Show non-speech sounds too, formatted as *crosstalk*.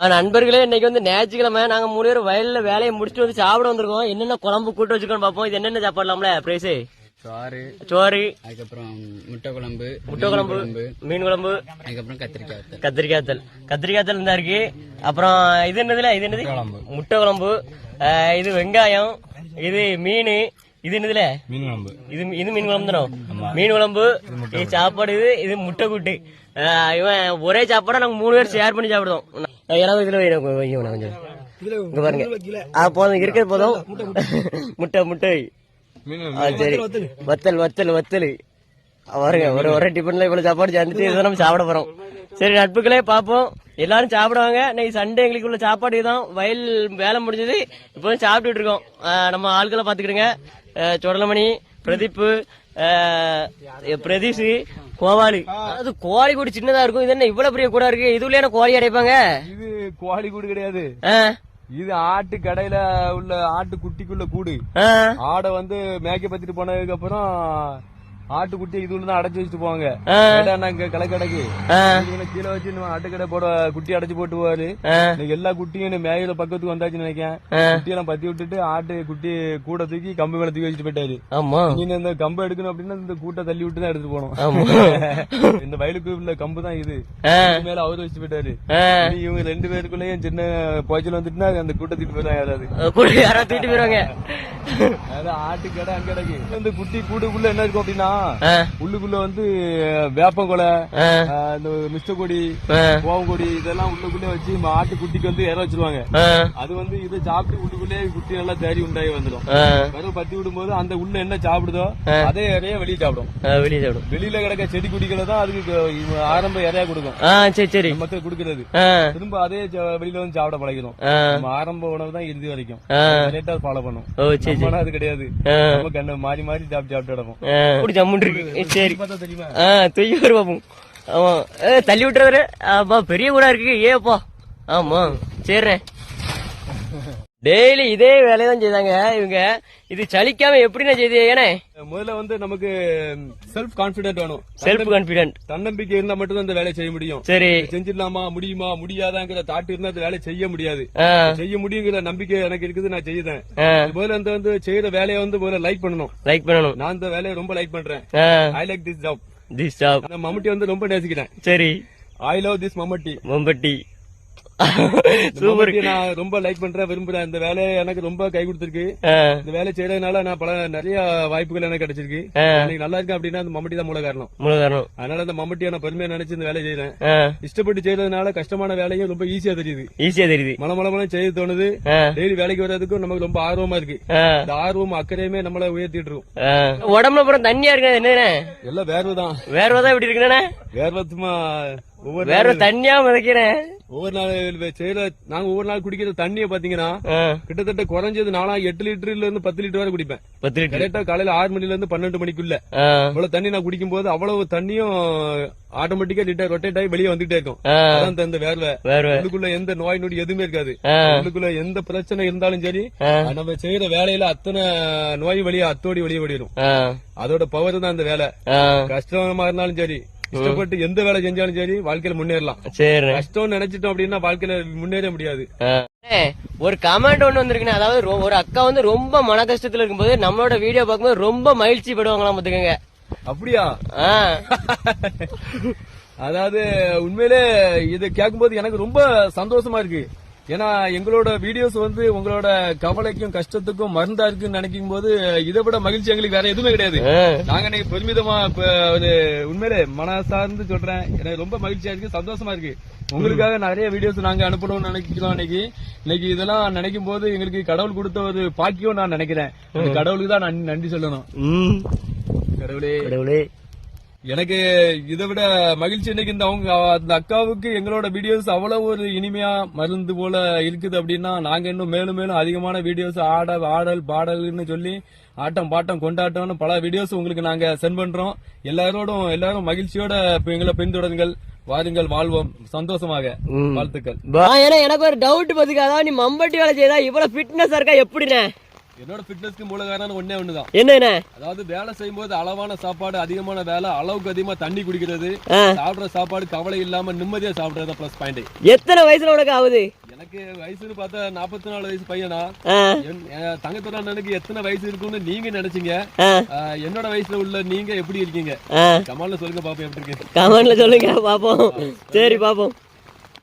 நண்பர்களே இன்னைக்கு வந்து ஞாயிற்றுக்கிழமை. நாங்க மூணு பேரும் வயல்ல வேலையை முடிச்சுட்டு வந்து சாப்பிட வந்திருக்கோம். என்னென்ன குழம்பு கூட்டு வச்சுக்கோன்னு பார்ப்போம். இது என்னென்ன சாப்பாடலாம்ல பிரைஸ் சோறு. சோறு. அதுக்கப்புறம் முட்டை குழம்பு முட்டை குழம்பு மீன் குழம்பு. அதுக்கப்புறம் கத்திரிக்காய் வத்தல். கத்திரிக்காய் தல் கத்திரிக்காய் தல் இருந்தா இருக்கு. அப்புறம் இது என்னதுல? இது என்னது? முட்டை குழம்பு. இது வெங்காயம். இது மீன். இது என்னதுல? மீன் குழம்பு. இது இது மீன் குழம்பு தானோ? மீன் குழம்பு. இது சாப்பாடு இது இது முட்டை கூட்டு இவன் ஒரே சாப்பாடை நாங்க மூணு பேர் ஷேர் பண்ணி சாப்பிடுவோம் எனக்கு இதுல வை, எனக்கு வை, இவனை கொஞ்சம். இங்க பாருங்க. ஆ போதும் இருக்கிறது போதும். முட்டை முட்டை. சரி. வத்தல் வத்தல். வத்தல் பாருங்க ஒரு ஒரு டிஃபன்ல இவ்வளவு சாப்பாடு சேர்ந்துட்டு நம்ம சாப்பிட போறோம். சரி நட்புகளே பாப்போம் எல்லாரும் சாப்பிடுவாங்க. இன்னைக்கு சண்டே எங்களுக்கு உள்ள சாப்பாடு இதுதான். வயல் வேலை முடிஞ்சது. இப்போ சாப்பிட்டுட்டு இருக்கோம். நம்ம ஆட்களை பாத்துக்கிடுங்க சுடலமணி பிரதீப் பிரதீஷ் கோவாலி. அது கோழி கூடு சின்னதா இருக்கும். இது என்ன இவ்வளவு பெரிய கூட இருக்கு? இதுல என்ன கோழி அடைப்பாங்க? இது கோழி கூடு கிடையாது இது ஆட்டு கடையில உள்ள ஆட்டு குட்டிக்குள்ள கூடு. ஆடை வந்து மேய்க்க பத்திட்டு போனதுக்கு அப்புறம் ஆட்டு குட்டி இது தான் அடைச்சு வச்சுட்டு போவாங்க. கேட்டா நாங்க கடைக்கு கீழே வச்சு நம்ம ஆட்டு கடை போட குட்டி அடைச்சு போட்டு போவாரு எல்லா குட்டியும் மேயில பக்கத்துக்கு வந்தாச்சுன்னு நினைக்கிறேன். ஆ. குட்டியெல்லாம் பத்தி விட்டுட்டு ஆட்டு குட்டி கூட தூக்கி கம்பு மேல தூக்கி வச்சுட்டு போயிட்டாரு. ஆமா. நீங்க இந்த கம்பு எடுக்கணும் அப்படின்னா இந்த கூட்டை தள்ளி விட்டு தான் எடுத்துட்டு போனோம் *laughs* இந்த வயலுக்கு உள்ள கம்பு தான் இது. மேல அவரு வச்சுட்டு போயிட்டாரு. இவங்க ரெண்டு பேருக்குள்ளேயும் சின்ன பாய்ச்சல் வந்துட்டுனா அந்த கூட்டத்துக்கு போயிடும் யாராவது. யாராவது தூக்கிட்டு போயிருவாங்க அதான் ஆட்டு கடை அங்க கிடக்கு இந்த குட்டி கூடுக்குள்ள என்ன இருக்கும் அப்படின்னா உள்ளுக்குள்ள வந்து வேப்பங்கொலை இந்த மிஸ்டர் கொடி ஆ, கோவங்கொடி இதெல்லாம் உள்ளுக்குள்ளே வச்சு ம- ஆட்டு குட்டிக்கு வந்து இற வச்சிருவாங்க. அது வந்து இதை சாப்பிட்டு உள்ளுக்குள்ளே குட்டி நல்லா தேடி உண்டாகி வந்துடும். வெறும் பத்தி விடும்போது அந்த உள்ள என்ன சாப்பிடுதோ. அதே இறைய வெளியே சாப்பிடும். வெளியே சாப்பிடும். வெளியில கிடக்க செடி குடிகளை தான் அதுக்கு ஆரம்ப இறையா கொடுக்கும். சரி சரி. மக்கள் கொடுக்கறது. திரும்ப அதே வெளியில வந்து சாப்பிட பழகிடும் நம்ம ஆரம்ப உணவு தான் இறுதி வரைக்கும். லேட்டா ஃபாலோ பண்ணும். அது கிடையாது. கண்ணு மாறி மாறி சாப்பிட்டு சாப்பிட்டு கிடப்போம். இருக்கு. சரி. ஆ தூக்கி வரு பாப்போம் ஆமா. ஏ, தள்ளி விட்டுறவரு. ஆமா பெரிய கூட இருக்கு. ஏப்பா ஆமா. சரிண்ணே டெய்லி இதே வேலையை தான் செய்தாங்க இவங்க. இது சலிக்காம எப்படிண்ணே செய்து ஏனே? முதல்ல வந்து நமக்கு செல்ஃப் கான்பிடென்ட் வேணும். செல்ஃப் கான்பிடன்ட் தன்னம்பிக்கை இருந்தா மட்டும் தான் இந்த வேலையை செய்ய முடியும். சரி. செஞ்சிடலாமா முடியுமா முடியாதாங்கிற தாட்டு இருந்தா இந்த வேலையை செய்ய முடியாது. செய்ய முடியுங்கிற நம்பிக்கை எனக்கு இருக்குது நான் செய்யுதேன் முதல்ல வந்து வந்து செய்யற வேலையை வந்து முதல்ல லைக் பண்ணணும். லைக் பண்ணணும். நான் இந்த வேலையை ரொம்ப லைக் பண்றேன். I like this job this job அந்த மம்முட்டி வந்து ரொம்ப நேசிக்கிறேன். சரி. ஐ லவ் திஸ் மம்மட்டி. மம்பட்டி இந்த சூப்பர். நான் ரொம்ப லைக் பண்றேன் விரும்புறேன். இந்த வேலையை எனக்கு ரொம்ப கை கொடுத்திருக்கு. இந்த வேலை செய்யறதுனால நான் பல நிறைய வாய்ப்புகள் எனக்கு கிடைச்சிருக்கு. எனக்கு நல்லா இருக்கு அப்படின்னா அந்த மம்முட்டி தான் மூல காரணம். மூல காரணம் அதனால அந்த மம்முட்டியை நான் பெருமையா நினைச்சு இந்த வேலையை செய்யறேன் இஷ்டப்பட்டு செய்யறதுனால கஷ்டமான வேலையும் ரொம்ப ஈஸியா தெரியுது. ஈஸியா தெரியுது. மல மல மலம் செய்ய தோணுது. டெய்லி வேலைக்கு வர்றதுக்கும் நமக்கு ரொம்ப ஆர்வமா இருக்கு. இந்த ஆர்வம் அக்கறையுமே நம்மள உயர்த்திட்டு இருக்கும். உடம்புல அப்புறம் தண்ணியா இருக்கு என்னண்ணே எல்லாம் வேர்வை தான். வேர்வை எப்படி இருக்குண்ணே வேர்வை சும்மா ஒவ்வொரு வேர்வை தண்ணியா மிதக்கிறேன். ஒவ்வொரு நாள் செய்யற நாங்க ஒவ்வொரு நாள் குடிக்கிற தண்ணியை பாத்தீங்கன்னா கிட்டத்தட்ட குறைஞ்சது நானா எட்டு லிட்டர்ல இருந்து பத்து லிட்டர் வரை குடிப்பேன். பத்து லிட்டர். கரெக்டா காலையில ஆறு மணில இருந்து பன்னெண்டு மணிக்குள்ள. அவ்வளவு தண்ணி நான் குடிக்கும் போது அவ்வளவு தண்ணியும் ஆட்டோமேட்டிக்கா லிட்டர் ரொட்டேட் ஆகி வெளியே வந்துட்டே இருக்கும். அதான் இந்த- வேர்வை. உள்ளுக்குள்ள எந்த நோய் நொடி எதுவுமே இருக்காது. உள்ளுக்குள்ள எந்த பிரச்சனை இருந்தாலும் சரி நம்ம செய்யற வேலையில அத்தனை நோய் வெளியே அத்தோடி வெளியே ஆ, அதோட பவர் தான் இந்த வேலை. கஷ்டமா இருந்தாலும் சரி இஷ்டப்பட்டு எந்த வேலை செஞ்சாலும் சரி வாழ்க்கையில முன்னேறலாம். சரிண்ணே. கஷ்டம் நினைச்சிட்டோம் அப்படின்னா வாழ்க்கையில முன்னேற முடியாது. ஒரு கமெண்ட் ஒண்ணு வந்திருக்குண்ணே. அதாவது ஒரு அக்கா வந்து ரொம்ப மன கஷ்டத்துல இருக்கும்போது நம்மளோட வீடியோ பார்க்கும்போது ரொம்ப மகிழ்ச்சி படுவாங்களாம் பாத்துக்கோங்க அப்படியா? அதாவது உண்மையிலே இதை கேட்கும்போது எனக்கு ரொம்ப சந்தோஷமா இருக்கு. ஏன்னா எங்களோட வீடியோஸ் வந்து உங்களோட கவலைக்கும் கஷ்டத்துக்கும் மருந்தா இருக்குன்னு நினைக்கும் போது இதை விட மகிழ்ச்சி எங்களுக்கு வேற எதுவுமே கிடையாது. நாங்க இன்னைக்கு பெருமிதமா ஒரு உண்மையிலே மன சார்ந்து சொல்றேன். எனக்கு ரொம்ப மகிழ்ச்சியா இருக்கு சந்தோஷமா இருக்கு. உங்களுக்காக நிறைய வீடியோஸ் நாங்க அனுப்பணும்னு நினைக்கிறோம் இன்னைக்கு. இன்னைக்கு இதெல்லாம் நினைக்கும் போது எங்களுக்கு கடவுள் கொடுத்த ஒரு பாக்கியம் நான் நினைக்கிறேன். கடவுளுக்கு தான் நான் நன்றி சொல்லணும். கடவுளே. கடவுளே. எனக்கு இதை விட மகிழ்ச்சி இன்னைக்கு இந்த அவங்க அந்த அக்காவுக்கு எங்களோட வீடியோஸ் அவ்வளவு ஒரு இனிமையா மருந்து போல இருக்குது அப்படின்னா நாங்க இன்னும் மேலும் மேலும் அதிகமான வீடியோஸ் ஆட ஆடல் பாடல்னு சொல்லி ஆட்டம் பாட்டம் கொண்டாட்டம்னு பல வீடியோஸ் உங்களுக்கு நாங்க சென்ட் பண்றோம். எல்லாரோடும் எல்லாரும் மகிழ்ச்சியோட எங்களை பின்தொடருங்கள். வாருங்கள் வாழ்வோம். சந்தோஷமாக. வாழ்த்துக்கள். ஏன்னா எனக்கு ஒரு டவுட் பாத்துக்க அதாவது நீ மம்பட்டி வேலை செய்தா இவ்வளவு ஃபிட்னஸ் இருக்கா எப்படிண்ணே? என்னோட ஃபிட்னஸ்க்கு மூல காரணம் ஒண்ணே ஒண்ணுதான். என்னண்ணே அதாவது வேலை செய்யும்போது அளவான சாப்பாடு அதிகமான வேலை அளவுக்கு அதிகமா தண்ணி குடிக்கிறது. சாப்பிடுற சாப்பாடு கவலை இல்லாம நிம்மதியா சாப்பிடுறது ப்ளஸ் பாயிண்ட் எத்தனை வயசுல உனக்கு ஆகுது? எனக்கு வயசுன்னு பார்த்தா நாற்பத்தி நாலு வயசு பையனா தங்கத்தோட அண்ணனுக்கு எத்தனை வயசு இருக்கும்னு நீங்க நினைச்சீங்க. என்னோட வயசுல உள்ள நீங்க எப்படி இருக்கீங்க? ஆ. கமால்ல சொல்லுங்க பாப்போம் எப்படி இருக்கு? கமெண்ட்ல சொல்லுங்க பாப்போம். சரி பாப்போம்.